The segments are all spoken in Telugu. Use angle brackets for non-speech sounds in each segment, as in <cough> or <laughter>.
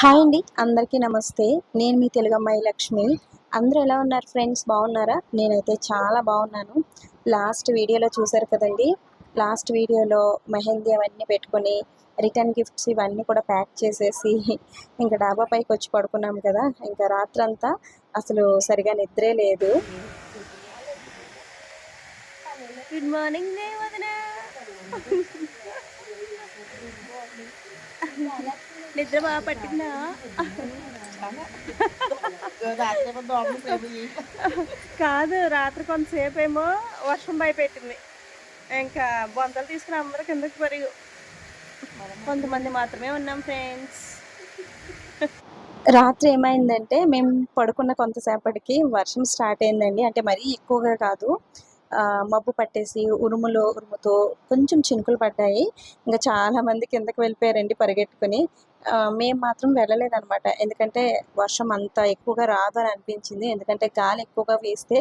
హాయ్ అండి అందరికీ నమస్తే. నేను మీ తెలుగు అమ్మాయి లక్ష్మి. అందరూ ఎలా ఉన్నారు ఫ్రెండ్స్? బాగున్నారా? నేనైతే చాలా బాగున్నాను. లాస్ట్ వీడియోలో చూసారు కదండి? లాస్ట్ వీడియోలో మెహందీ అవన్నీ పెట్టుకొని రిటర్న్ గిఫ్ట్స్ ఇవన్నీ కూడా ప్యాక్ చేసేసి ఇంకా డాబా పైకి వచ్చి పడుకున్నాం కదా. ఇంకా రాత్రంతా అసలు సరిగా నిద్రే లేదు. Good morning Devadana. నిద్ర బాగా పట్టిందా? కాదు రాత్రి కొంతసేపు ఏమో వర్షం భయపెట్టింది. ఇంకా బొంతలు తీసుకుని అందరూ కిందకి పరిగు. కొంతమంది మాత్రమే ఉన్నాం ఫ్రెండ్స్ రాత్రి ఏమైందంటే మేము పడుకున్న కొంతసేపటికి వర్షం స్టార్ట్ అయిందండి. అంటే మరీ ఎక్కువగా కాదు. మబ్బు పట్టేసి ఉరుములు ఉరుముతో కొంచెం చినుకులు పడ్డాయి. ఇంకా చాలా మంది కిందకి వెళ్ళిపోయారండి పరిగెట్టుకుని. మేము మాత్రం వెళ్ళలేదనమాట ఎందుకంటే వర్షం అంత ఎక్కువగా రాదు అని అనిపించింది. ఎందుకంటే గాలి ఎక్కువగా వేస్తే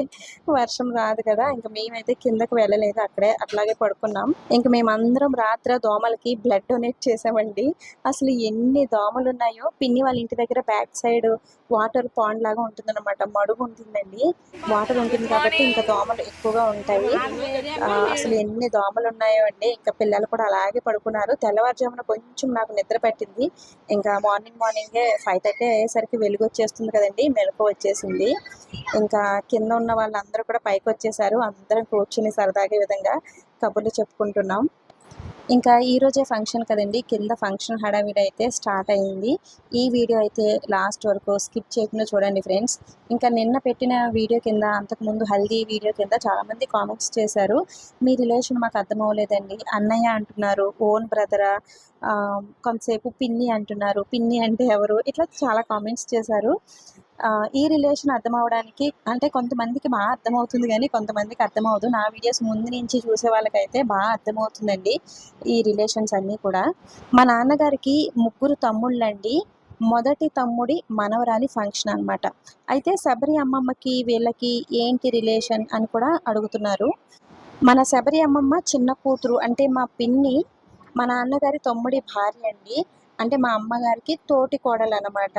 వర్షం రాదు కదా. ఇంకా మేమైతే కిందకి వెళ్ళలేదు అక్కడే. అట్లాగే పడుకున్నాం. ఇంకా మేమందరం రాత్రి దోమలకి బ్లడ్ డొనేట్ చేసామండి. అసలు ఎన్ని దోమలు ఉన్నాయో పిన్ని వాళ్ళ ఇంటి దగ్గర బ్యాక్ సైడ్ వాటర్ పాండ్ లాగా ఉంటుందన్నమాట. మడుగు ఉంటుందండి. వాటర్ ఉంటుంది కాబట్టి ఇంకా దోమలు ఎక్కువగా ఉంటాయి. అసలు ఎన్ని దోమలు ఉన్నాయో అండి. ఇంకా పిల్లలు కూడా అలాగే పడుకున్నారు. తెల్లవారుజామున కొంచెం నాకు నిద్ర పట్టింది. ఇంకా మార్నింగ్ మార్నింగే ఫైవ్ థర్టీ అయ్యేసరికి వెలుగు వచ్చేస్తుంది కదండి మెలకు వచ్చేసింది. ఇంకా కింద ఉన్న వాళ్ళందరూ కూడా పైకి వచ్చేసారు అందరం కూర్చుని సరదాగా విధంగా కబుర్లు చెప్పుకుంటున్నాం. ఇంకా ఈరోజే ఫంక్షన్ కదండి. కింద ఫంక్షన్ హడావిడి అయితే స్టార్ట్ అయింది. ఈ వీడియో అయితే లాస్ట్ వరకు స్కిప్ చేయకుండా చూడండి ఫ్రెండ్స్ ఇంకా నిన్న పెట్టిన వీడియో కింద అంతకుముందు హల్దీ వీడియో కింద చాలామంది కామెంట్స్ చేశారు. మీ రిలేషన్ మాకు అర్థం అవ్వలేదండి. అన్నయ్య అంటున్నారు ఓన్ బ్రదరా కొంతసేపు పిన్ని అంటున్నారు. పిన్ని అంటే ఎవరు? ఇట్లా చాలా కామెంట్స్ చేశారు. ఈ రిలేషన్ అర్థం అవడానికి అంటే కొంతమందికి బాగా అర్థమవుతుంది కానీ కొంతమందికి అర్థమవుదు. నా వీడియోస్ ముందు నుంచి చూసే వాళ్ళకైతే బాగా అర్థమవుతుందండి ఈ రిలేషన్స్ అన్నీ కూడా. మా నాన్నగారికి ముగ్గురు తమ్ముళ్ళండి. మొదటి తమ్ముడి మనవరాలి ఫంక్షన్ అనమాట అయితే శబరి అమ్మమ్మకి వీళ్ళకి ఏంటి రిలేషన్ అని కూడా అడుగుతున్నారు. మన శబరి అమ్మమ్మ చిన్న కూతురు అంటే మా పిన్ని మా నాన్నగారి తమ్ముడి భార్య అండి. అంటే మా అమ్మగారికి తోటి కోడలు అనమాట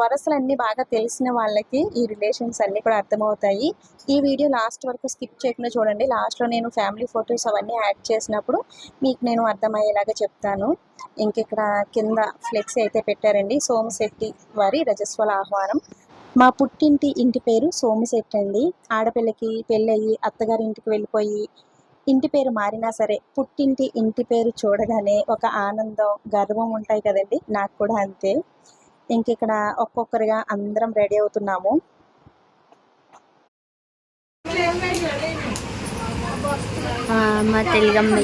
వరసలన్నీ బాగా తెలిసిన వాళ్ళకి ఈ రిలేషన్స్ అన్నీ కూడా అర్థమవుతాయి. ఈ వీడియో లాస్ట్ వరకు స్కిప్ చేయకుండా చూడండి. లాస్ట్లో నేను ఫ్యామిలీ ఫొటోస్ అవన్నీ యాడ్ చేసినప్పుడు మీకు నేను అర్థమయ్యేలాగా చెప్తాను. ఇంకెక్కడ కింద ఫ్లెక్స్ అయితే పెట్టారండి. సోమశెట్టి వారి రజస్వల ఆహ్వానం. మా పుట్టింటి ఇంటి పేరు సోమశెట్టి అండి. ఆడపిల్లకి పెళ్ళయి అత్తగారింటికి వెళ్ళిపోయి ఇంటి పేరు మారినా సరే పుట్టింటి ఇంటి పేరు చూడగానే ఒక ఆనందం గర్వం ఉంటాయి కదండి. నాకు కూడా అంతే. ఇంక ఇక్కడ ఒక్కొక్కరిగా అందరం రెడీ అవుతున్నాము. మా తెలుగమ్మ.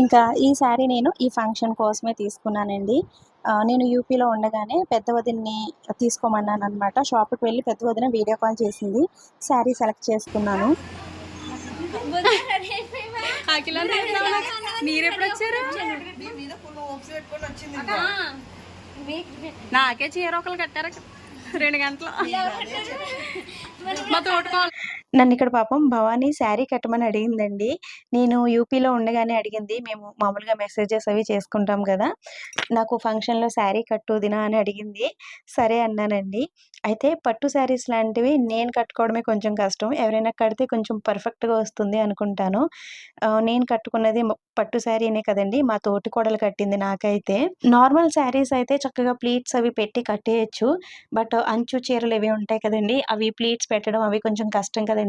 ఇంకా ఈ శారీ నేను ఈ ఫంక్షన్ కోసమే తీసుకున్నానండి. నేను యూపీలో ఉండగానే పెద్ద వదిన్ని తీసుకోమన్నాను అనమాట షాప్కి వెళ్ళి పెద్ద వదిన వీడియో కాల్ చేసింది. శారీ సెలెక్ట్ చేసుకున్నాను. <laughs> మీరెప్పుడు వచ్చారు? నాకే చీర ఒకరు కట్టారు. రెండు గంటలు. మా తోటకోవాలి నన్ను ఇక్కడ పాపం భవానీ శారీ కట్టమని అడిగిందండి. నేను యూపీలో ఉండగానే అడిగింది. మేము మామూలుగా మెసేజెస్ అవి చేసుకుంటాం కదా నాకు ఫంక్షన్లో శారీ కట్టు దినా అని అడిగింది. సరే అన్నానండి. అయితే పట్టు శారీస్ లాంటివి నేను కట్టుకోవడమే కొంచెం కష్టం. ఎవరైనా కడితే కొంచెం పర్ఫెక్ట్గా వస్తుంది అనుకుంటాను. నేను కట్టుకున్నది పట్టు శారీనే కదండి. మా తోటి కోడలు కట్టింది నాకైతే. నార్మల్ శారీస్ అయితే చక్కగా ప్లీట్స్ అవి పెట్టి కట్టేయచ్చు. బట్ అంచు చీరలు ఇవి ఉంటాయి కదండి అవి ప్లీట్స్ పెట్టడం అవి కొంచెం కష్టం కదా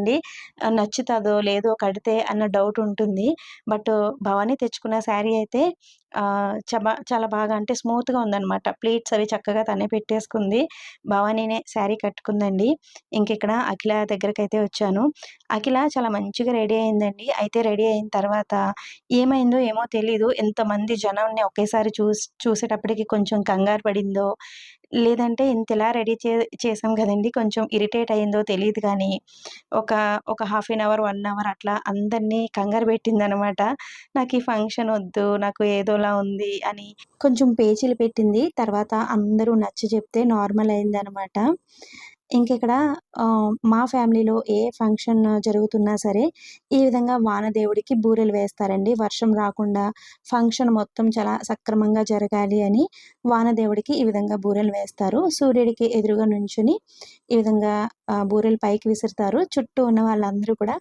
ఆ, నచ్చుతుందో లేదో కడితే అన్న డౌట్ ఉంటుంది. బట్ భవానీ తెచ్చుకున్న శారీ అయితే చబా చాలా బాగా అంటే స్మూత్గా ఉందన్నమాట. ప్లేట్స్ అవి చక్కగా తనే పెట్టేసుకుంది. భవానీనే శారీ కట్టుకుందండి. ఇంకిక్కడ అఖిల దగ్గరికి అయితే వచ్చాను. అఖిల చాలా మంచిగా రెడీ అయిందండి. అయితే రెడీ అయిన తర్వాత ఏమైందో ఏమో తెలీదు. ఎంతమంది జనాన్ని ఒకేసారి చూసి చూసేటప్పటికి కొంచెం కంగారు పడిందో లేదంటే ఇంతలా రెడీ చే చేసాం కదండి కొంచెం ఇరిటేట్ అయిందో తెలియదు కానీ ఒక ఒక half an hour one hour అట్లా అందరినీ కంగారు పెట్టిందనమాట నాకు ఈ ఫంక్షన్ వద్దు నాకు ఏదో ఏదోలా ఉంది అని కొంచెం పేచీలు పెట్టింది. తర్వాత అందరూ నచ్చ చెప్తే నార్మల్ అయిందనమాట. ఇక్కడ మా ఫ్యామిలీలో ఏ ఫంక్షన్ జరుగుతున్నా సరే, ఈ విధంగా వానదేవుడికి బూరెలు వేస్తారండి. వర్షం రాకుండా ఫంక్షన్ మొత్తం చాలా సక్రమంగా జరగాలి అని వానదేవుడికి ఈ విధంగా బూరెలు వేస్తారు. సూర్యుడికి ఎదురుగా నుంచుని ఈ విధంగా బూరెలు పైకి విసురుతారు. చుట్టూ ఉన్న వాళ్ళందరూ కూడా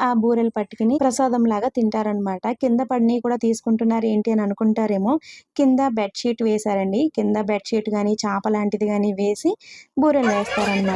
ఆ బూరెలు పట్టుకుని ప్రసాదంలాగా తింటారనమాట. కింద పడిని కూడా తీసుకుంటున్నారు ఏంటి అని అనుకుంటారేమో, కింద బెడ్‌షీట్ వేశారండి. కింద బెడ్‌షీట్ కానీ చాప లాంటిది కానీ వేసి బూరెలు వేస్తారనమాట.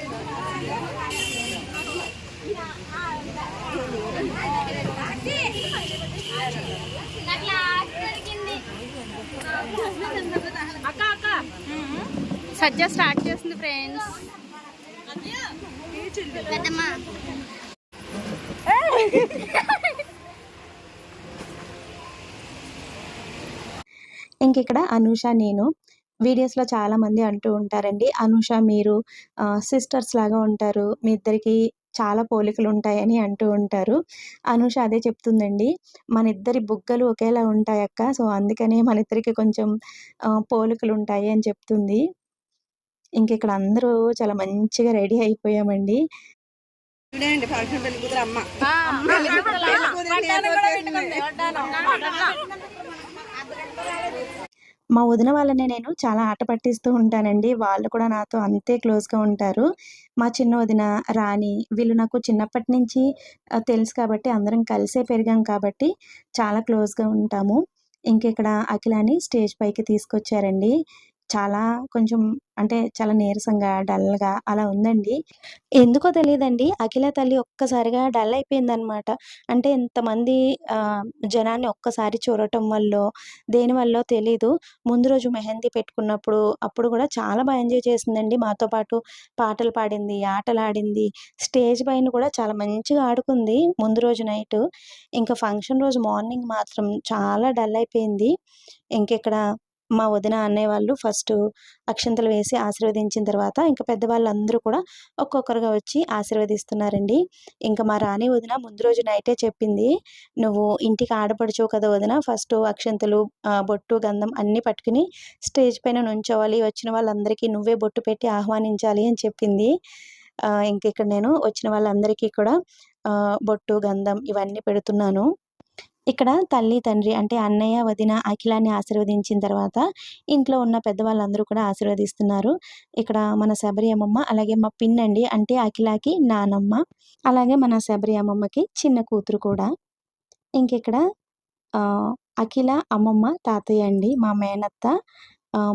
సజ్జ స్టార్ట్ చేసింది ఫ్రెండ్స్ ఇంకిక్కడ అనూష, నేను వీడియోస్‌లో చాలామంది అంటూ ఉంటారండి. అనూష మీరు సిస్టర్స్ లాగా ఉంటారు. మీ ఇద్దరికీ చాలా పోలికలుంటాయని అంటూ ఉంటారు. అనూష అదే చెప్తుందండి. మనిద్దరి బుగ్గలు ఒకేలా ఉంటాయక్క. సో, అందుకనే మనిద్దరికి కొంచెం ఆహ్, పోలికలుంటాయి అని చెప్తుంది. ఇంకిక్కడ అందరూ చాలా మంచిగా రెడీ అయిపోయామండి. చూడండి ఫంక్షన్ పెళ్ళి కూతురు అమ్మ మా వదిన వాళ్ళని నేను చాలా ఆట పట్టిస్తూ ఉంటానండి. వాళ్ళు కూడా నాతో అంతే క్లోజ్‌గా ఉంటారు. మా చిన్న వదిన, రాణి వీళ్ళు నాకు చిన్నప్పటి నుంచి తెలుసు కాబట్టి అందరం కలిసే పెరిగాం కాబట్టి చాలా క్లోజ్‌గా ఉంటాము. ఇంకెక్కడ అఖిలాని స్టేజ్ పైకి తీసుకొచ్చారండి. చాలా కొంచెం అంటే చాలా నీరసంగా, డల్‌గా అలా ఉందండి. ఎందుకో తెలియదండి అఖిల తల్లి ఒక్కసారిగా డల్ అయిపోయిందనమాట. అంటే ఇంతమంది జనాన్ని ఒక్కసారి చూడటం వల్ల దేనివల్ల తెలీదు. ముందు రోజు మెహందీ పెట్టుకున్నప్పుడు, అప్పుడు కూడా చాలా బాగా ఎంజాయ్ చేసిందండి. మాతో పాటు పాటలు పాడింది, ఆటలు ఆడింది స్టేజ్ పైన కూడా చాలా మంచిగా ఆడుకుంది ముందు రోజు నైట్ ఇంకా ఫంక్షన్ రోజు మార్నింగ్ మాత్రం చాలా డల్ అయిపోయింది. ఇంకెక్కడ మా వదిన, అన్నయ్య వాళ్ళు ఫస్ట్ అక్షంతలు వేసి ఆశీర్వదించిన తర్వాత, ఇంకా పెద్దవాళ్ళందరూ కూడా ఒక్కొక్కరుగా వచ్చి ఆశీర్వదిస్తున్నారండి. ఇంకా మా రాణి వదిన ముందు రోజు నైటే చెప్పింది. "నువ్వు ఇంటికి ఆడపడుచో కదా వదిన ఫస్ట్ అక్షంతలు బొట్టు, గంధం అన్నీ పట్టుకుని స్టేజ్ పైన నుంచోవాలి. వచ్చిన వాళ్ళందరికీ నువ్వే బొట్టు పెట్టి ఆహ్వానించాలి" అని చెప్పింది. ఇంక ఇక్కడ నేను వచ్చిన వాళ్ళందరికీ కూడా బొట్టు, గంధం ఇవన్నీ పెడుతున్నాను. ఇక్కడ తల్లి, తండ్రి అంటే అన్నయ్య, వదిన, అఖిలాన్ని ఆశీర్వదించిన తర్వాత ఇంట్లో ఉన్న పెద్దవాళ్ళందరూ కూడా ఆశీర్వదిస్తున్నారు. ఇక్కడ మన శబరి అమ్మమ్మ, అలాగే మా పిన్నండి అంటే అఖిలకి నానమ్మ. అలాగే మన శబరి అమ్మమ్మకి చిన్న కూతురు కూడా. ఇంకిక్కడ అఖిల అమ్మమ్మ, తాతయ్య అండి. మా మేనత్త,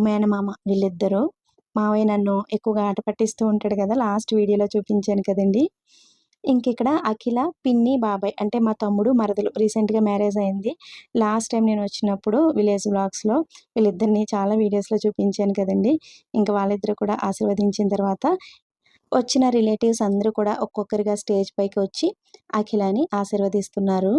మేనమామ వీళ్ళిద్దరూ. మావయ్య నన్ను ఎక్కువగా ఆట పట్టిస్తూ ఉంటాడు కదా! లాస్ట్ వీడియోలో చూపించాను కదండీ! ఇంకిక్కడ అఖిల, పిన్ని, బాబాయ్ అంటే మా తమ్ముడు, మరదలు రీసెంట్‌గా మ్యారేజ్ అయింది. లాస్ట్ టైం నేను వచ్చినప్పుడు విలేజ్ బ్లాగ్స్లో వీళ్ళిద్దరిని చాలా వీడియోస్‌లో చూపించాను కదండీ! ఇంక వాళ్ళిద్దరు కూడా ఆశీర్వదించిన తర్వాత, వచ్చిన రిలేటివ్స్ అందరూ కూడా ఒక్కొక్కరిగా స్టేజ్ పైకి వచ్చి అఖిలని ఆశీర్వదిస్తున్నారు.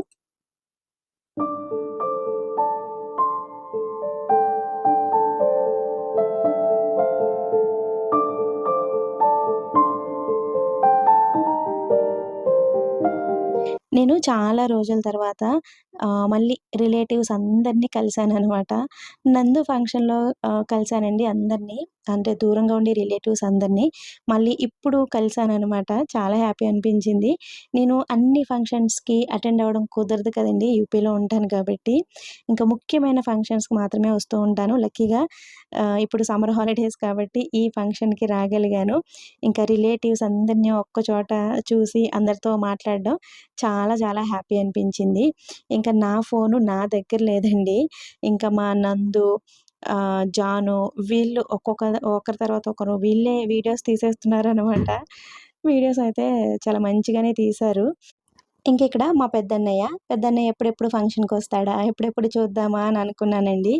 నేను చాలా రోజుల తర్వాత మళ్ళీ రిలేటివ్స్ అందరిని అనమాట నందు ఫంక్షన్‌లో కలిశానండి అందరినీ అంటే దూరంగా ఉండే రిలేటివ్స్ అందరిని. మళ్ళీ ఇప్పుడు కలిశాను అనమాట చాలా హ్యాపీ అనిపించింది. నేను అన్ని ఫంక్షన్స్‌కి అటెండ్ అవ్వడం కుదరదు కదండి యూపీలో ఉంటాను కాబట్టి. ఇంకా ముఖ్యమైన ఫంక్షన్స్‌కి మాత్రమే వస్తూ ఉంటాను. లక్కీగా ఇప్పుడు సమ్మర్ హాలిడేస్ కాబట్టి ఈ ఫంక్షన్‌కి రాగలిగాను. ఇంకా రిలేటివ్స్ అందరిని ఒక్క చోట చూసి అందరితో మాట్లాడడం చాలా చాలా హ్యాపీ అనిపించింది. ఇంకా ఇంకా నా ఫోను నా దగ్గర లేదండి. ఇంకా మా నందు, జాను వీళ్ళు ఒక్కొక్క ఒకరి తర్వాత ఒకరు వీళ్ళే వీడియోస్ తీసేస్తున్నారు అనమాట వీడియోస్ అయితే చాలా మంచిగానే తీశారు. ఇంక ఇక్కడ మా పెద్దన్నయ్య పెద్దన్నయ్య ఎప్పుడెప్పుడు ఫంక్షన్కి వస్తాడా? ఎప్పుడెప్పుడు చూద్దామా అని అనుకున్నానండి.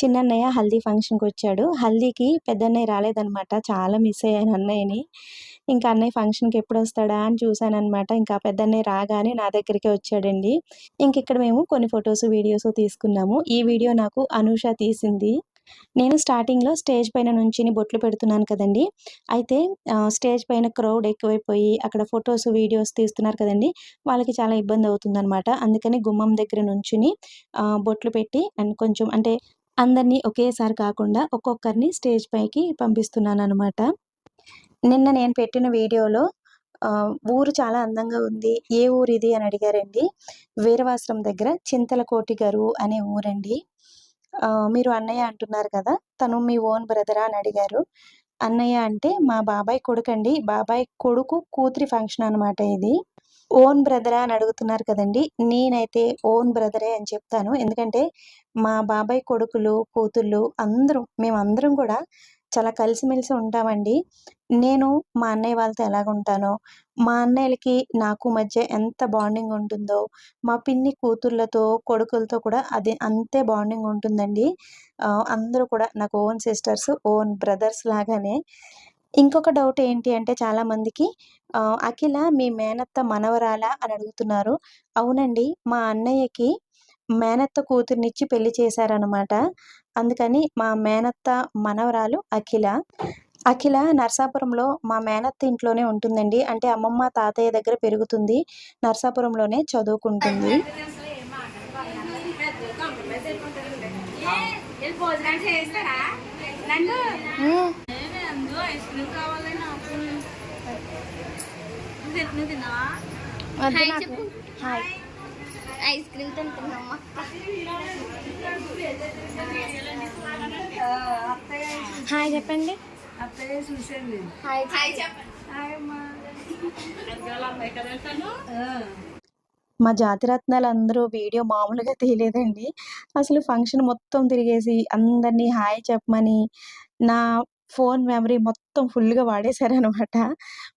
చిన్నన్నయ్య హల్దీ ఫంక్షన్కి వచ్చాడు. హల్దీకి పెద్దన్నయ్య రాలేదనమాట చాలా మిస్ అయ్యాను అన్నయ్యని. ఇంకా అన్నయ్య ఫంక్షన్కి ఎప్పుడు వస్తాడా అని చూశానమాట ఇంకా పెద్దన్నయ్య రాగానే నా దగ్గరికే వచ్చాడండి. ఇంక ఇక్కడ మేము కొన్ని ఫొటోస్ వీడియోస్ తీసుకున్నాము. ఈ వీడియో నాకు అనూష తీసింది. నేను స్టార్టింగ్లో స్టేజ్ పైన నుంచి బొట్లు పెడుతున్నాను కదండి. అయితే స్టేజ్ పైన క్రౌడ్ ఎక్కువైపోయి అక్కడ ఫొటోస్ వీడియోస్ తీస్తున్నారు కదండి. వాళ్ళకి చాలా ఇబ్బంది అవుతుందన్నమాట. అందుకని గుమ్మం దగ్గర నుంచుని బొట్లు పెట్టి అండ్ కొంచెం అంటే అందరినీ ఒకేసారి కాకుండా ఒక్కొక్కరిని స్టేజ్ పైకి పంపిస్తున్నాను అనమాట నిన్న నేను పెట్టిన వీడియోలో ఊరు చాలా అందంగా ఉంది. ఏ ఊరు ఇది అని అడిగారండి. వీరవాసరం దగ్గర చింతలకోటి గారు అనే ఊరండి. మీరు అన్నయ్య అంటున్నారు కదా తను మీ ఓన్ బ్రదరా అని అడిగారు. అన్నయ్య అంటే మా బాబాయ్ కొడుకు అండి బాబాయ్ కొడుకు కూతురి ఫంక్షన్ అనమాట ఇది. ఓన్ బ్రదరా అని అడుగుతున్నారు కదండి నేనైతే ఓన్ బ్రదరే అని చెప్తాను. ఎందుకంటే మా బాబాయ్ కొడుకులు కూతుళ్ళు అందరూ మేమందరం కూడా చాలా కలిసిమెలిసి ఉంటామండి. నేను మా అన్నయ్య వాళ్ళతో ఎలాగ ఉంటానో మా అన్నయ్యలకి నాకు మధ్య ఎంత బాండింగ్ ఉంటుందో మా పిన్ని కూతుర్లతో కొడుకులతో కూడా అది అంతే బాండింగ్ ఉంటుందండి. అందరూ కూడా నాకు ఓన్ సిస్టర్స్ ఓన్ బ్రదర్స్ లాగానే. ఇంకొక డౌట్ ఏంటి అంటే చాలామందికి అఖిల మీ మేనత్త మనవరాలా అని అడుగుతున్నారు. అవునండి మా అన్నయ్యకి మేనత్త కూతుర్నిచ్చి పెళ్ళి చేశారనమాట అందుకని మా మేనత్త మనవరాలు అఖిల అఖిల నర్సాపురంలో మా మేనత్త ఇంట్లోనే ఉంటుందండి అంటే అమ్మమ్మ తాతయ్య దగ్గర పెరుగుతుంది నర్సాపురంలోనే చదువుకుంటుంది హాయ్ ఐస్ క్రీమ్ తింటున్నామా? హాయ్ చెప్పండి. హాయ్ మా జాతిరత్నాలు అందరూ వీడియో మామూలుగా తీయలేదండి. అసలు ఫంక్షన్ మొత్తం తిరిగేసి అందరినీ హాయ్ చెప్పమని నా ఫోన్ మెమరీ మొత్తం ఫుల్గా వాడేశారనమాట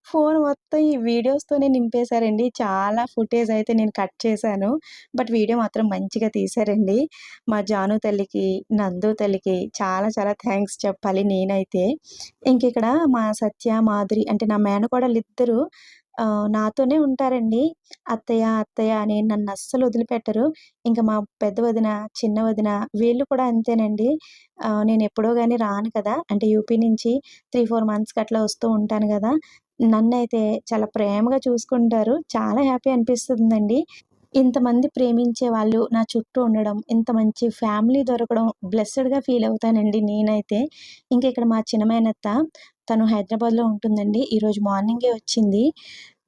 ఫోన్ మొత్తం ఈ వీడియోస్తోనే నింపేశారండి. చాలా ఫుటేజ్ అయితే నేను కట్ చేశాను. బట్ వీడియో మాత్రం మంచిగా తీశారండి. మా జాను తల్లికి నందు తల్లికి చాలా చాలా థ్యాంక్స్ చెప్పాలి నేనైతే. ఇంక ఇక్కడ మా సత్య మాధురి అంటే నా మేనకోడలు ఇద్దరు నాతోనే ఉంటారండి. అత్తయ్య అత్తయ్య అని నన్ను అస్సలు వదిలిపెట్టరు. ఇంకా మా పెద్ద వదిన చిన్న వదిన వీళ్ళు కూడా అంతేనండి. నేను ఎప్పుడో కానీ రాను కదా. అంటే యూపీ నుంచి త్రీ ఫోర్ మంత్స్కి అట్లా వస్తూ ఉంటాను కదా. నన్ను అయితే చాలా ప్రేమగా చూసుకుంటారు. చాలా హ్యాపీ అనిపిస్తుందండి. ఇంతమంది ప్రేమించే వాళ్ళు నా చుట్టూ ఉండడం ఇంత మంచి ఫ్యామిలీ దొరకడం బ్లెస్సెడ్గా ఫీల్ అవుతానండి నేనైతే. ఇంకా ఇక్కడ మా చిన్నమైనత్త తను హైదరాబాద్లో ఉంటుందండి. ఈరోజు మార్నింగే వచ్చింది.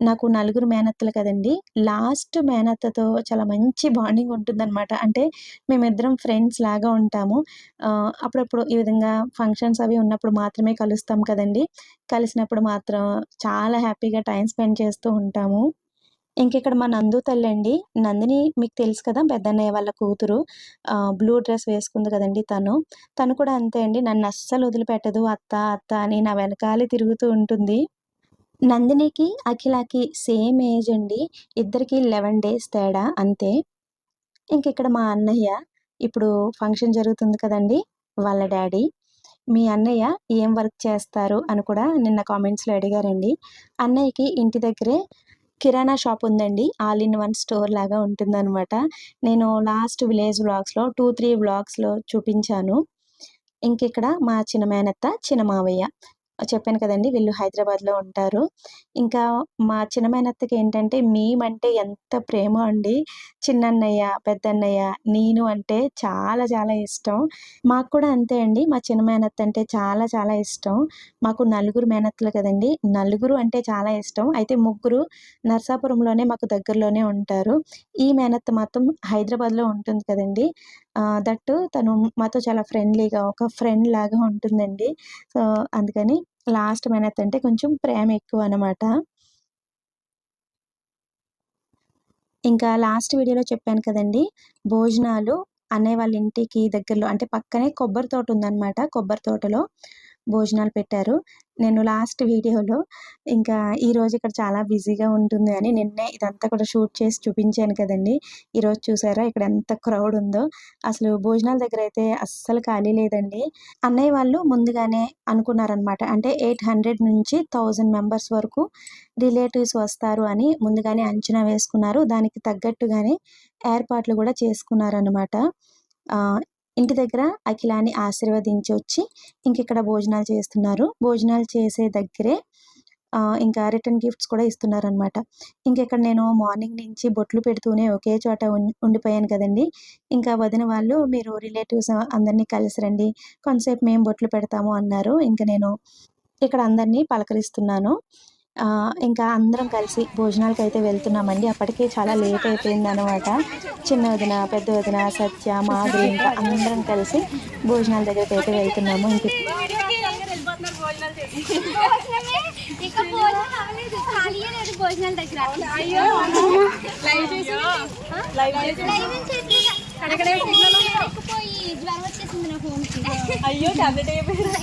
నాకు నలుగురు మేనత్తలు కదండి. లాస్ట్ మేనత్తతో చాలా మంచి బాండింగ్ ఉంటుందన్నమాట. అంటే మేమిద్దరం ఫ్రెండ్స్ లాగా ఉంటాము. అప్పుడప్పుడు ఈ విధంగా ఫంక్షన్స్ అవి ఉన్నప్పుడు మాత్రమే కలుస్తాం కదండి. కలిసినప్పుడు మాత్రం చాలా హ్యాపీగా టైం స్పెండ్ చేస్తూ ఉంటాము. ఇంక ఇక్కడ మా నందు తల్లి అండి నందిని మీకు తెలుసు కదా పెద్దన్నయ్య వాళ్ళ కూతురు. బ్లూ డ్రెస్ వేసుకుంది కదండి తను. తను కూడా అంతే అండి. నన్ను అస్సలు వదిలిపెట్టదు. అత్త అత్త అని నా వెనకాలే తిరుగుతూ ఉంటుంది. నందినికి అఖిలకి సేమ్ ఏజ్ అండి. ఇద్దరికి లెవెన్ డేస్ తేడా అంతే. ఇంక ఇక్కడ మా అన్నయ్య ఇప్పుడు ఫంక్షన్ జరుగుతుంది కదండి వాళ్ళ డాడీ. మీ అన్నయ్య ఏం వర్క్ చేస్తారు అని కూడా నిన్న కామెంట్స్లో అడిగారండి. అన్నయ్యకి ఇంటి దగ్గరే కిరాణా షాప్ ఉందండి. ఆల్ ఇన్ వన్ స్టోర్ లాగా ఉంటుందన్నమాట. నేను లాస్ట్ విలేజ్ బ్లాగ్స్లో టూ త్రీ బ్లాగ్స్లో చూపించాను. ఇంక ఇక్కడ మా చిన్న మేనత్త చిన్న మావయ్య. చెప్పాను కదండి వీళ్ళు హైదరాబాద్లో ఉంటారు. ఇంకా మా చిన్న మేనత్తకి ఏంటంటే మేమంటే ఎంత ప్రేమ అండి. చిన్నన్నయ్య పెద్దన్నయ్య నేను అంటే చాలా చాలా ఇష్టం. మాకు కూడా అంతే అండి. మా చిన్న మేనత్త అంటే చాలా చాలా ఇష్టం. మాకు నలుగురు మేనత్తలు కదండి నలుగురు అంటే చాలా ఇష్టం. అయితే ముగ్గురు నర్సాపురంలోనే మాకు దగ్గరలోనే ఉంటారు. ఈ మేనత్త మాత్రం హైదరాబాద్లో ఉంటుంది కదండి. ఆ, తను మాతో చాలా ఫ్రెండ్లీగా ఒక ఫ్రెండ్ లాగా ఉంటుందండి. సో అందుకని లాస్ట్ మేనత్ అంటే కొంచెం ప్రేమ ఎక్కువ అనమాట ఇంకా లాస్ట్ వీడియోలో చెప్పాను కదండి భోజనాలు అన్నయ్య వాళ్ళ ఇంటికి దగ్గరలో అంటే పక్కనే కొబ్బరి తోట ఉందన్నమాట కొబ్బరి తోటలో. భోజనాలు పెట్టారు. నేను లాస్ట్ వీడియోలో ఇంకా ఈరోజు ఇక్కడ చాలా బిజీగా ఉంటుంది అని నిన్నే ఇదంతా కూడా షూట్ చేసి చూపించాను కదండి. ఈరోజు చూసారా ఇక్కడ ఎంత క్రౌడ్ ఉందో. అసలు భోజనాల దగ్గర అయితే అస్సలు ఖాళీ లేదండి. అన్నయ్య వాళ్ళు ముందుగానే అనుకున్నారనమాట అంటే ఎయిట్ హండ్రెడ్ నుంచి థౌజండ్ మెంబర్స్ వరకు రిలేటివ్స్ వస్తారు అని ముందుగానే అంచనా వేసుకున్నారు. దానికి తగ్గట్టుగానే ఏర్పాట్లు కూడా చేసుకున్నారనమాట ఇంటి దగ్గర అఖిలాని ఆశీర్వదించి వచ్చి ఇంక ఇక్కడ భోజనాలు చేస్తున్నారు. భోజనాలు చేసే దగ్గరే ఇంకా రిటర్న్ గిఫ్ట్స్ కూడా ఇస్తున్నారు అనమాట ఇక్కడ నేను మార్నింగ్ నుంచి బొట్లు పెడుతూనే ఒకే చోట ఉం- ఉండిపోయాను కదండి. ఇంకా వదిన వాళ్ళు మీరు రిలేటివ్స్ అందరినీ కలిసి రండి. కొంతసేపు మేము బొట్లు పెడతాము అన్నారు. ఇంకా నేను ఇక్కడ అందరినీ పలకరిస్తున్నాను. ఇంకా అందరం కలిసి భోజనాలకు అయితే వెళ్తున్నామండి అప్పటికే చాలా లేట్ అయిపోయింది అనమాట చిన్న వదిన పెద్ద వదిన సత్య మాధురి ఇంకా అందరం కలిసి భోజనాల దగ్గరికి అయితే వెళ్తున్నాము ఇంక భోజనాల దగ్గర అయ్యో టాబ్లెట్ అయిపోయింది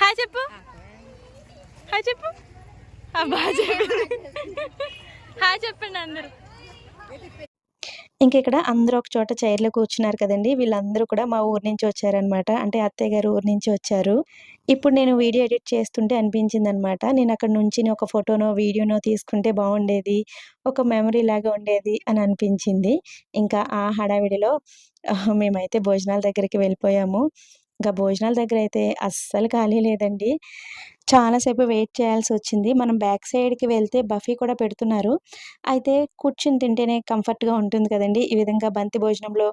హాయ్ చెప్పు. హాయ్ చెప్పు. అబ్బా చెప్పండి హాయ్ చెప్పండి అందరూ. ఇంకా ఇక్కడ అందరూ ఒక చోట చైర్లో కూర్చున్నారు కదండి. వీళ్ళందరూ కూడా మా ఊరు నుంచి వచ్చారనమాట అంటే అత్తయ్య గారు ఊరు నుంచి వచ్చారు. ఇప్పుడు నేను వీడియో ఎడిట్ చేస్తుంటే అనిపించింది అనమాట నేను అక్కడ నుంచి ఒక ఫోటోనో వీడియోనో తీసుకుంటే బాగుండేది. ఒక మెమరీ లాగా ఉండేది అని అనిపించింది. ఇంకా ఆ హడావిడిలో మేమైతే భోజనాల దగ్గరికి వెళ్ళిపోయాము. ఇంకా భోజనాల దగ్గర అయితే అస్సలు ఖాళీ లేదండి. చాలాసేపు వెయిట్ చేయాల్సి వచ్చింది. మనం బ్యాక్ సైడ్కి వెళ్తే బఫీ కూడా పెడుతున్నారు. అయితే కూర్చుని తింటేనే కంఫర్ట్గా ఉంటుంది కదండి. ఈ విధంగా బంతి భోజనంలో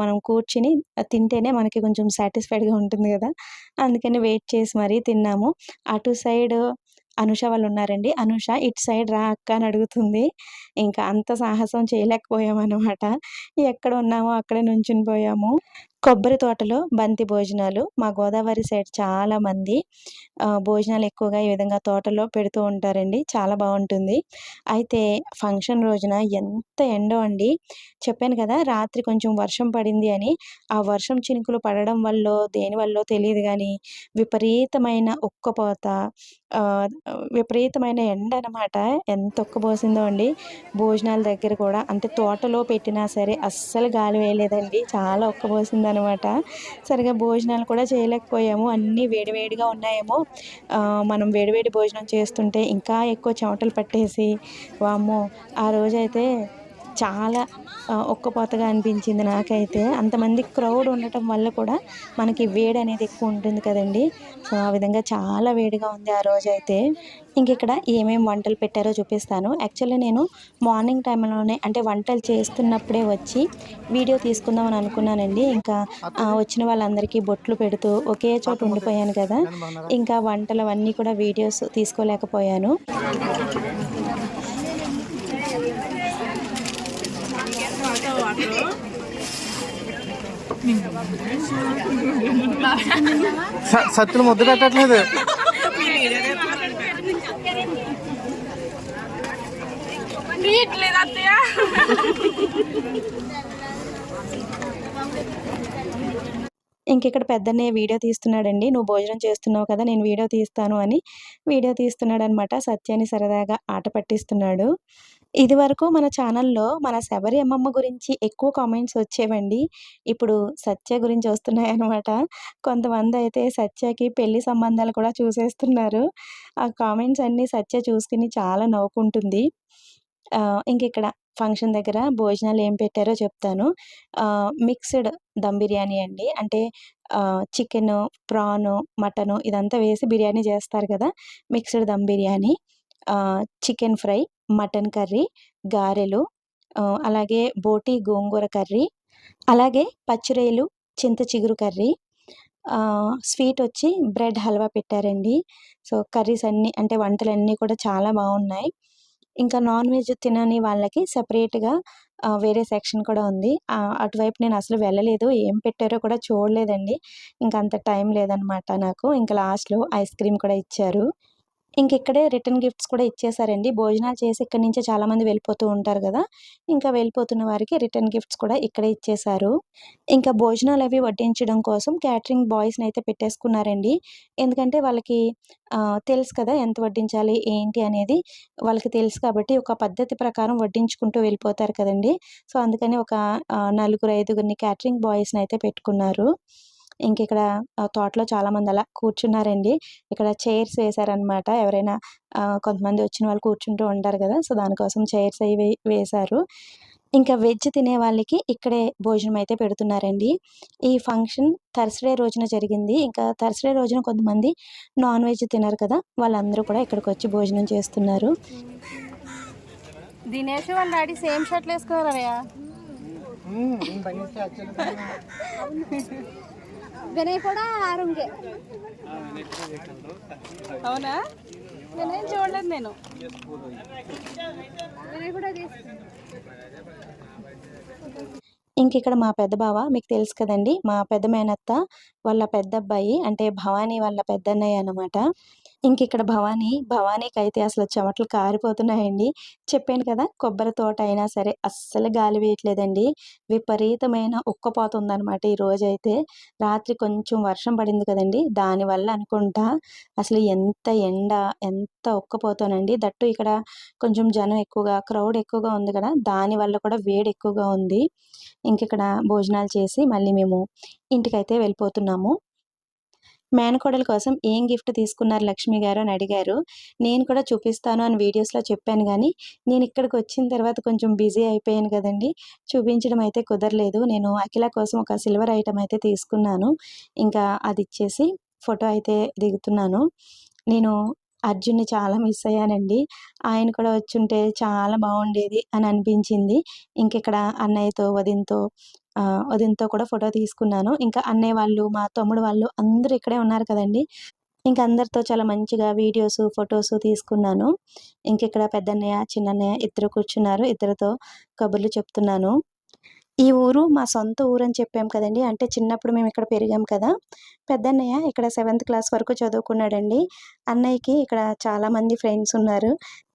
మనం కూర్చుని తింటేనే మనకి కొంచెం సాటిస్ఫైడ్గా ఉంటుంది కదా. అందుకని వెయిట్ చేసి మరీ తిన్నాము. అటు సైడ్ అనుష వాళ్ళు ఉన్నారండి. అనుష ఇటు సైడ్ రా అక్క అని అడుగుతుంది. ఇంకా అంత సాహసం చేయలేకపోయాము అనమాట ఎక్కడ ఉన్నామో అక్కడే నుంచుని పోయాము. కొబ్బరి తోటలో బంతి భోజనాలు. మా గోదావరి సైడ్ చాలా మంది భోజనాలు ఎక్కువగా ఈ విధంగా తోటలో పెడుతూ ఉంటారండి. చాలా బాగుంటుంది. అయితే ఫంక్షన్ రోజున ఎంత ఎండో అండి. చెప్పాను కదా రాత్రి కొంచెం వర్షం పడింది అని. ఆ వర్షం చినుకులు పడడం వల్ల దేనివల్ల తెలియదు కానీ విపరీతమైన ఉక్కపోత విపరీతమైన ఎండ అనమాట ఎంత ఉక్కబోసిందో అండి. భోజనాల దగ్గర కూడా అంటే తోటలో పెట్టినా సరే అస్సలు గాలి వేయలేదండి. చాలా ఉక్కబోసింది అనమాట. సరిగా భోజనాలు కూడా చేయలేకపోయాము. అన్నీ వేడివేడిగా ఉన్నాయేమో. మనం వేడివేడి భోజనం చేస్తుంటే ఇంకా ఎక్కువ చెమటలు పట్టేసి వామ్మో ఆ రోజైతే చాలా ఉక్కపోతగా అనిపించింది నాకైతే. అంతమంది క్రౌడ్ ఉండటం వల్ల కూడా మనకి వేడి అనేది ఎక్కువ ఉంటుంది కదండి. సో ఆ విధంగా చాలా వేడిగా ఉంది ఆ రోజు అయితే ఇంక ఇక్కడ ఏమేమి వంటలు పెట్టారో చూపిస్తాను. యాక్చువల్లీ నేను మార్నింగ్ టైంలోనే అంటే వంటలు చేస్తున్నప్పుడే వచ్చి వీడియో తీసుకుందామని అనుకున్నానండి. ఇంకా వచ్చిన వాళ్ళందరికీ బొట్లు పెడుతూ ఒకే చోట ఉండిపోయాను కదా. ఇంకా వంటలు అవన్నీ కూడా వీడియోస్ తీసుకోలేకపోయాను స- సత్తులు ముద్దు పెట్టట్లేదు. నీట్లేదు ఇంక ఇక్కడ పెద్దనే వీడియో తీస్తున్నాడండి. నువ్వు భోజనం చేస్తున్నావు కదా నేను వీడియో తీస్తాను అని వీడియో తీస్తున్నాడు అనమాట సత్యాన్ని సరదాగా ఆట పట్టిస్తున్నాడు. ఇదివరకు మన ఛానల్లో మన శబరి అమ్మమ్మ గురించి ఎక్కువ కామెంట్స్ వచ్చేవండి. ఇప్పుడు సత్య గురించి వస్తున్నాయి అనమాట కొంతమంది అయితే సత్యకి పెళ్ళి సంబంధాలు కూడా చూసేస్తున్నారు. ఆ కామెంట్స్ అన్నీ సత్య చూసుకుని చాలా నవ్వుకుంటుంది. ఆ, ఇంక ఇక్కడ ఫంక్షన్ దగ్గర భోజనాలు ఏం పెట్టారో చెప్తాను. మిక్స్డ్ దమ్ బిర్యానీ అండి. అంటే చికెన్ ప్రాను మటను ఇదంతా వేసి బిర్యానీ చేస్తారు కదా mixed dum biryani. Chicken fry mutton curry గారెలు అలాగే బోటి గోంగూర కర్రీ అలాగే పచ్చిరొయ్యలు చింత చిగురు కర్రీ స్వీట్ వచ్చి బ్రెడ్ హల్వా పెట్టారండి. సో కర్రీస్ అన్నీ అంటే వంటలన్నీ కూడా చాలా బాగున్నాయి. ఇంకా నాన్ వెజ్ తినని వాళ్ళకి సపరేట్గా వేరే సెక్షన్ కూడా ఉంది. అటువైపు నేను అసలు వెళ్ళలేదు ఏం పెట్టారో కూడా చూడలేదండి. ఇంకా అంత టైం లేదనమాట నాకు. ఇంకా లాస్ట్లో ఐస్ క్రీమ్ కూడా ఇచ్చారు. ఇక్కడే రిటర్న్ గిఫ్ట్స్ కూడా ఇచ్చేసారండి. భోజనాలు చేసి ఇక్కడి నుంచే చాలామంది వెళ్ళిపోతూ ఉంటారు కదా! ఇంకా వెళ్ళిపోతున్న వారికి రిటర్న్ గిఫ్ట్స్ కూడా ఇక్కడే ఇచ్చేశారు ఇంకా భోజనాలు అవి వడ్డించడం కోసం క్యాటరింగ్ బాయ్స్ని అయితే పెట్టేసుకున్నారండి. ఎందుకంటే వాళ్ళకి తెలుసు కదా ఎంత వడ్డించాలి ఏంటి అనేది. వాళ్ళకి తెలుసు కాబట్టి ఒక పద్ధతి ప్రకారం వడ్డించుకుంటూ వెళ్ళిపోతారు కదండి. సో అందుకని ఒక నలుగురు ఐదుగురిని క్యాటరింగ్ బాయ్స్ని అయితే పెట్టుకున్నారు. ఇంక ఇక్కడ తోటలో చాలా మంది అలా కూర్చున్నారండి. ఇక్కడ చైర్స్ వేశారనమాట. ఎవరైనా కొంతమంది వచ్చిన వాళ్ళు కూర్చుంటూ ఉంటారు కదా సో దానికోసం చైర్స్ అవి వేశారు. ఇంకా వెజ్ తినే వాళ్ళకి ఇక్కడే భోజనం అయితే పెడుతున్నారండి. ఈ ఫంక్షన్ థర్స్డే రోజున జరిగింది. ఇంకా థర్స్డే రోజున కొంతమంది నాన్ వెజ్ తినరు కదా వాళ్ళందరూ కూడా ఇక్కడికి వచ్చి భోజనం చేస్తున్నారు. దినేష్ వాళ్ళ డాడీ సేమ్ షర్ట్లు వేసుకోవాలయ్యా. వినయ్ కూడా ఆరుంగే అవునా? నేనేం చూడలేదు నేను. వినయ్ కూడా ఇంక ఇక్కడ మా పెద్ద బావ మీకు తెలుసు కదండి మా పెద్ద మేనత్త వాళ్ళ పెద్ద అబ్బాయి అంటే భవానీ వాళ్ళ పెద్దన్నయ్య అనమాట ఇంక ఇక్కడ భవానీ భవానీకి అయితే అసలు చెమటలు కారిపోతున్నాయండి. చెప్పాను కదా కొబ్బరి తోట అయినా సరే అస్సలు గాలి వేయట్లేదండి. విపరీతమైన ఉక్కపోతుందనమాట ఈ రోజైతే. అయితే రాత్రి కొంచెం వర్షం పడింది కదండి దానివల్ల అనుకుంటా అసలు ఎంత ఎండ ఎంత ఉక్కపోతానండి. దట్టు ఇక్కడ కొంచెం జనం ఎక్కువగా క్రౌడ్ ఎక్కువగా ఉంది కదా దానివల్ల కూడా వేడి ఎక్కువగా ఉంది. ఇంక ఇక్కడ భోజనాలు చేసి మళ్ళీ మేము ఇంటికైతే వెళ్ళిపోతున్నాము. మేనకోడల కోసం ఏం గిఫ్ట్ తీసుకున్నారు లక్ష్మి గారు అని అడిగారు. నేను కూడా చూపిస్తాను అని వీడియోస్లో చెప్పాను కానీ నేను ఇక్కడికి వచ్చిన తర్వాత కొంచెం బిజీ అయిపోయాను కదండి. చూపించడం అయితే కుదరలేదు. నేను అఖిల కోసం ఒక సిల్వర్ ఐటమ్ అయితే తీసుకున్నాను. ఇంకా అది ఇచ్చేసి ఫోటో అయితే దిగుతున్నాను. నేను అర్జున్ని చాలా మిస్ అయ్యానండి. ఆయన కూడా వచ్చుంటే చాలా బాగుండేది అని అనిపించింది. ఇంకెక్కడ అన్నయ్యతో వదినతో ఆ, కూడా ఫోటో తీసుకున్నాను. ఇంకా అన్నయ్య వాళ్ళు మా తమ్ముడు వాళ్ళు అందరూ ఇక్కడే ఉన్నారు కదండి. ఇంకా అందరితో చాలా మంచిగా వీడియోస్ ఫొటోస్ తీసుకున్నాను. ఇంక ఇక్కడ పెద్దన్నయ్య చిన్నన్నయ్య ఇద్దరు కూర్చున్నారు. ఇద్దరితో కబుర్లు చెప్తున్నాను. ఈ ఊరు మా సొంత ఊరు అని చెప్పాం కదండి. అంటే చిన్నప్పుడు మేము ఇక్కడ పెరిగాం కదా. పెద్దన్నయ్య ఇక్కడ సెవెంత్ క్లాస్ వరకు చదువుకున్నాడండి. అన్నయ్యకి ఇక్కడ చాలా మంది ఫ్రెండ్స్ ఉన్నారు.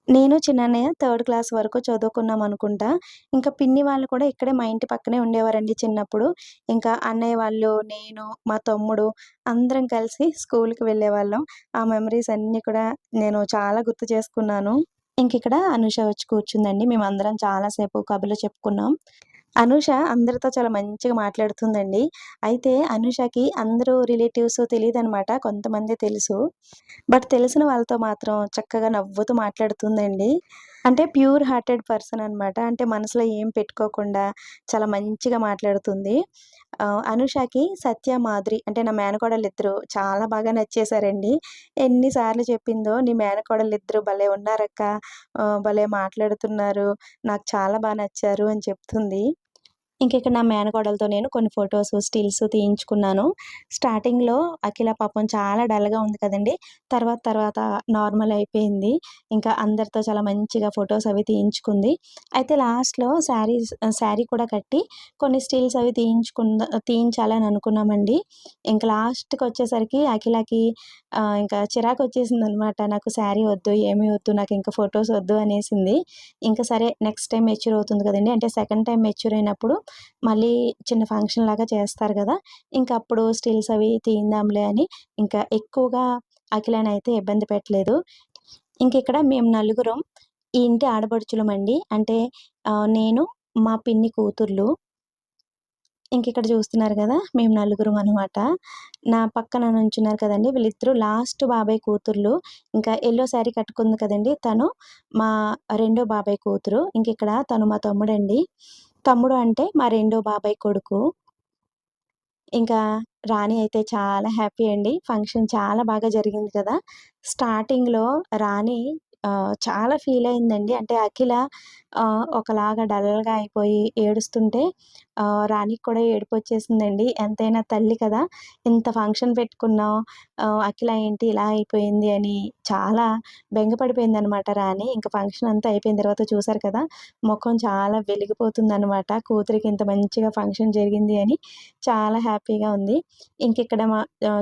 నేను చిన్నయ్య థర్డ్ క్లాస్ వరకు చదువుకున్నాం అనుకుంటా. ఇంకా పిన్ని వాళ్ళు కూడా ఇక్కడే మా ఇంటి పక్కనే ఉండేవారండి చిన్నప్పుడు. ఇంకా అన్నయ్య వాళ్ళు నేను మా తమ్ముడు అందరం కలిసి స్కూల్కి వెళ్ళేవాళ్ళం. ఆ మెమరీస్ అన్నీ కూడా నేను చాలా గుర్తు చేసుకున్నాను. ఇంక ఇక్కడ అనుష వచ్చి కూర్చుందండి. మేము అందరం చాలాసేపు కబుర్లు చెప్పుకున్నాం. అనూష అందరితో చాలా మంచిగా మాట్లాడుతుందండి. అయితే అనూషకి అందరూ రిలేటివ్స్ తెలియదు అనమాట కొంతమంది తెలుసు. బట్ తెలిసిన వాళ్ళతో మాత్రం చక్కగా నవ్వుతూ మాట్లాడుతుందండి. అంటే ప్యూర్ హార్టెడ్ పర్సన్ అనమాట అంటే మనసులో ఏం పెట్టుకోకుండా చాలా మంచిగా మాట్లాడుతుంది. అనుషాకి అనుషకి సత్య మాధురి అంటే నా మేనకోడలు ఇద్దరు చాలా బాగా నచ్చేసారండి ఎన్నిసార్లు చెప్పిందో నీ మేనకోడలు ఇద్దరు భలే ఉన్నారక్క. భలే మాట్లాడుతున్నారు. నాకు చాలా బాగా నచ్చారు అని చెప్తుంది. ఇంక ఇక్కడ నా మేనకోడలతో నేను కొన్ని ఫొటోస్ స్టిల్స్ తీయించుకున్నాను. స్టార్టింగ్లో అఖిల పాపం చాలా డల్గా ఉంది కదండి. తర్వాత తర్వాత నార్మల్ అయిపోయింది. ఇంకా అందరితో చాలా మంచిగా ఫొటోస్ అవి తీయించుకుంది. అయితే లాస్ట్లో శారీ శారీ కూడా కట్టి కొన్ని స్టిల్స్ అవి తీయించుకుంద తీయించాలని అనుకున్నామండి. ఇంకా లాస్ట్కి వచ్చేసరికి అఖిలకి ఇంకా చిరాకు వచ్చేసింది అనమాట నాకు శారీ వద్దు ఏమీ వద్దు నాకు ఇంకా ఫొటోస్ వద్దు అనేసింది. ఇంకా సరే నెక్స్ట్ టైం మెచ్యూర్ అవుతుంది కదండి. అంటే సెకండ్ టైం మెచ్యూర్ అయినప్పుడు మళ్ళీ చిన్న ఫంక్షన్ లాగా చేస్తారు కదా. ఇంకా అప్పుడు స్టిల్స్ అవి తీయిందాంలే అని ఇంకా ఎక్కువగా అఖిలని అయితే ఇబ్బంది పెట్టలేదు. ఇంక ఇక్కడ మేము నలుగురం ఈ ఇంటి ఆడపడుచులమండి. అంటే నేను మా పిన్ని కూతుర్లు. ఇంక ఇక్కడ చూస్తున్నారు కదా మేము నలుగురం అనమాట నా పక్కన నుంచున్నారు కదండి వీళ్ళిద్దరూ. లాస్ట్ బాబాయ్ కూతుర్లు. ఇంకా ఎల్లో శారీ కట్టుకుంది కదండి తను మా రెండో బాబాయ్ కూతురు. ఇంక ఇక్కడ తను మా తమ్ముడండి. తమ్ముడు అంటే మా రెండో బాబాయ్ కొడుకు. ఇంకా రాణి అయితే చాలా హ్యాపీ అండి. ఫంక్షన్ చాలా బాగా జరిగింది కదా. స్టార్టింగ్లో రాణి చాలా ఫీల్ అయిందండి. అంటే అఖిల ఒకలాగా డల్గా అయిపోయి ఏడుస్తుంటే రాణికి కూడా ఏడుపు వచ్చేసిందండి. ఎంతైనా తల్లి కదా ఇంత ఫంక్షన్ పెట్టుకున్నాం అఖిల ఏంటి ఇలా అయిపోయింది అని చాలా బెంగపడిపోయింది అనమాట రాణి. ఇంకా ఫంక్షన్ అంతా అయిపోయిన తర్వాత చూసారు కదా ముఖం చాలా వెలిగిపోతుంది అనమాట కూతురికి ఇంత మంచిగా ఫంక్షన్ జరిగింది అని చాలా హ్యాపీగా ఉంది. ఇంక ఇక్కడ మా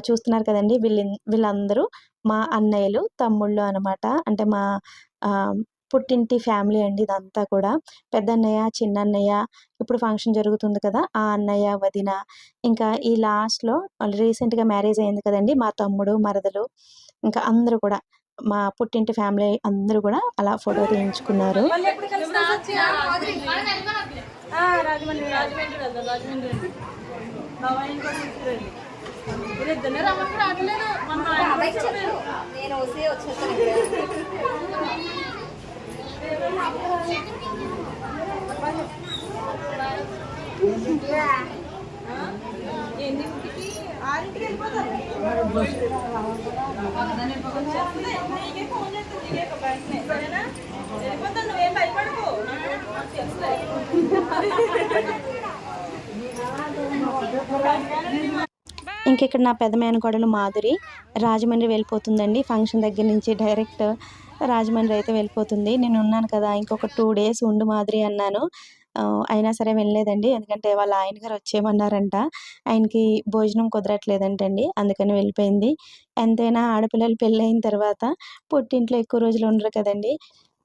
చూస్తున్నారు కదండి వీళ్ళ వీళ్ళందరూ మా అన్నయ్యలు తమ్ముళ్ళు అనమాట. అంటే మా పుట్టింటి ఫ్యామిలీ అండి ఇదంతా కూడా. పెద్దన్నయ్య చిన్నన్నయ్య ఇప్పుడు ఫంక్షన్ జరుగుతుంది కదా ఆ అన్నయ్య వదిన. ఇంకా ఈ లాస్ట్లో రీసెంట్గా మ్యారేజ్ అయింది కదండి మా తమ్ముడు మరదలు. ఇంకా అందరూ కూడా మా పుట్టింటి ఫ్యామిలీ అందరూ కూడా అలా ఫోటో తీయించుకున్నారు. రాజమండ్రి రాజమండ్రి ఎన్నింటికి ఆరింటికి వెళ్ళిపోతారు. నీకే ఫోన్ చేస్తుంది నీకే వెంటనే సరేనా? వెళ్ళిపోతాను నువ్వేం భయపడకు. నాకు నాకు తెలుసులే ఇంక ఇక్కడ నా పెద్ద మేనకోడలు మాధురి రాజమండ్రి వెళ్ళిపోతుందండి. ఫంక్షన్ దగ్గర నుంచి డైరెక్ట్ రాజమండ్రి అయితే వెళ్ళిపోతుంది. నేను ఉన్నాను కదా ఇంకొక టూ డేస్ ఉండు మాధురి అన్నాను. అయినా సరే వెళ్ళలేదండి. ఎందుకంటే వాళ్ళ ఆయన గారు వచ్చేయమన్నారంట. ఆయనకి భోజనం కుదరట్లేదంటండి. అందుకని వెళ్ళిపోయింది. ఎంతైనా ఆడపిల్లలు పెళ్ళైన తర్వాత పుట్టింట్లో ఎక్కువ రోజులు ఉండరు కదండి.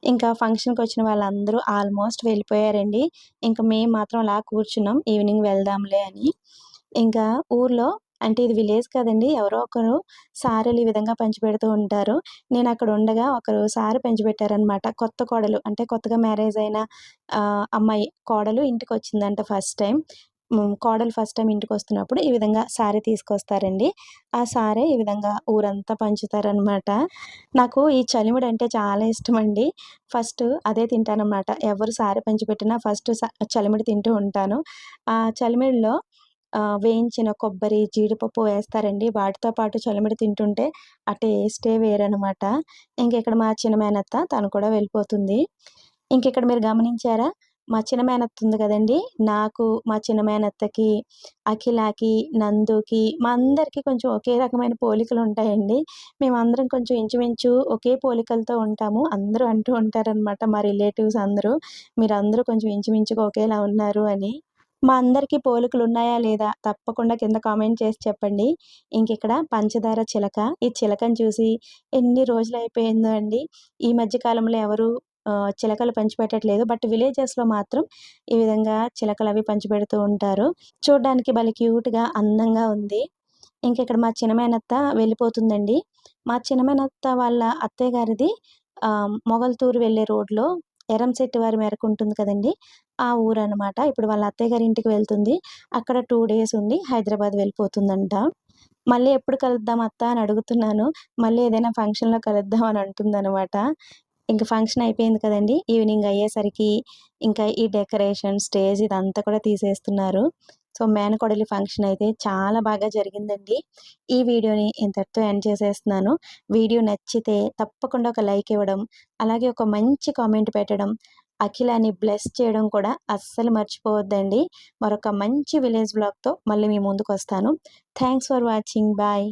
ఇంకా ఫంక్షన్కి వచ్చిన వాళ్ళందరూ ఆల్మోస్ట్ వెళ్ళిపోయారండి. ఇంకా మేము మాత్రం అలా కూర్చున్నాం. ఈవినింగ్ వెళ్దాంలే అని. ఇంకా ఊర్లో అంటే ఇది విలేజ్ కదండి. ఎవరో ఒకరు సారెలు ఈ విధంగా పంచిపెడుతూ ఉంటారు. నేను అక్కడ ఉండగా ఒకరు సారు పంచిపెట్టారనమాట. కొత్త కోడలు అంటే కొత్తగా మ్యారేజ్ అయిన అమ్మాయి కోడలు ఇంటికి వచ్చిందంట ఫస్ట్ టైం. కోడలు ఫస్ట్ టైం ఇంటికి వస్తున్నప్పుడు ఈ విధంగా సారీ తీసుకొస్తారండి. ఆ సారే ఈ విధంగా ఊరంతా పంచుతారనమాట. నాకు ఈ చలిముడు అంటే చాలా ఇష్టం అండి ఫస్ట్ అదే తింటానన్నమాట. ఎవరు సారీ పంచిపెట్టినా ఫస్ట్ చలిమిడి తింటూ ఉంటాను. ఆ చలిమిడిలో వేయించిన కొబ్బరి జీడిపప్పు వేస్తారండి. వాటితో పాటు చలిమిడి తింటుంటే ఆ టేస్టే వేరనమాట ఇంకెక్కడ మా చిన్న మేనత్త తను కూడా వెళ్ళిపోతుంది. ఇంకెక్కడ మీరు గమనించారా? మా చిన్న మేనత్త ఉంది కదండి. నాకు మా చిన్న మేనత్తకి అఖిలాకి నందుకి మా అందరికీ కొంచెం ఒకే రకమైన పోలికలు ఉంటాయండి. మేమందరం కొంచెం ఇంచుమించు ఒకే పోలికలతో ఉంటాము. అందరూ అంటూ ఉంటారనమాట మా రిలేటివ్స్ అందరూ. మీరు అందరూ కొంచెం ఇంచుమించుగా ఒకేలా ఉన్నారు అని. మా అందరికీ పోలికలు ఉన్నాయా లేదా తప్పకుండా కింద కామెంట్ చేసి చెప్పండి. ఇంకిక్కడ పంచదార చిలక. ఈ చిలకని చూసి ఎన్ని రోజులు అయిపోయిందో అండి. ఈ మధ్య కాలంలో ఎవరు ఆ, చిలకలు పంచిపెట్టట్లేదు. బట్ విలేజెస్లో మాత్రం ఈ విధంగా చిలకలు అవి పంచిపెడుతూ ఉంటారు. చూడడానికి భలే క్యూట్గా అందంగా ఉంది. ఇంకిక్కడ మా చిన్నమైనత్త వెళ్ళిపోతుందండి. మా చిన్నమైనత్త వాళ్ళ అత్తయ్య గారిది ఆ, మొగల్తూరు వెళ్ళే రోడ్లో ఎరంశెట్టి వారి మేరకు ఉంటుంది కదండి. ఆ ఊరు అనమాట ఇప్పుడు వాళ్ళ అత్తయ్య గారి ఇంటికి వెళ్తుంది. అక్కడ టూ డేస్ ఉండి హైదరాబాద్ వెళ్ళిపోతుందంట. మళ్ళీ ఎప్పుడు కలుద్దాం అత్త అని అడుగుతున్నాను. మళ్ళీ ఏదైనా ఫంక్షన్లో కలుద్దాం అని అంటుందన్నమాట. ఇంకా ఫంక్షన్ అయిపోయింది కదండి. ఈవినింగ్ అయ్యేసరికి ఇంకా ఈ డెకరేషన్ స్టేజ్ ఇదంతా కూడా తీసేస్తున్నారు. సో మేనకోడలి ఫంక్షన్ అయితే చాలా బాగా జరిగిందండి. ఈ వీడియోని ఇంతటితో ఎండ్ చేసేస్తున్నాను. వీడియో నచ్చితే తప్పకుండా ఒక లైక్ ఇవ్వడం అలాగే ఒక మంచి కామెంట్ పెట్టడం అఖిలాని బ్లెస్ చేయడం కూడా అస్సలు మర్చిపోవద్దండి. మరొక మంచి విలేజ్ బ్లాగ్తో మళ్ళీ మీ ముందుకు వస్తాను. Thanks for watching. బాయ్.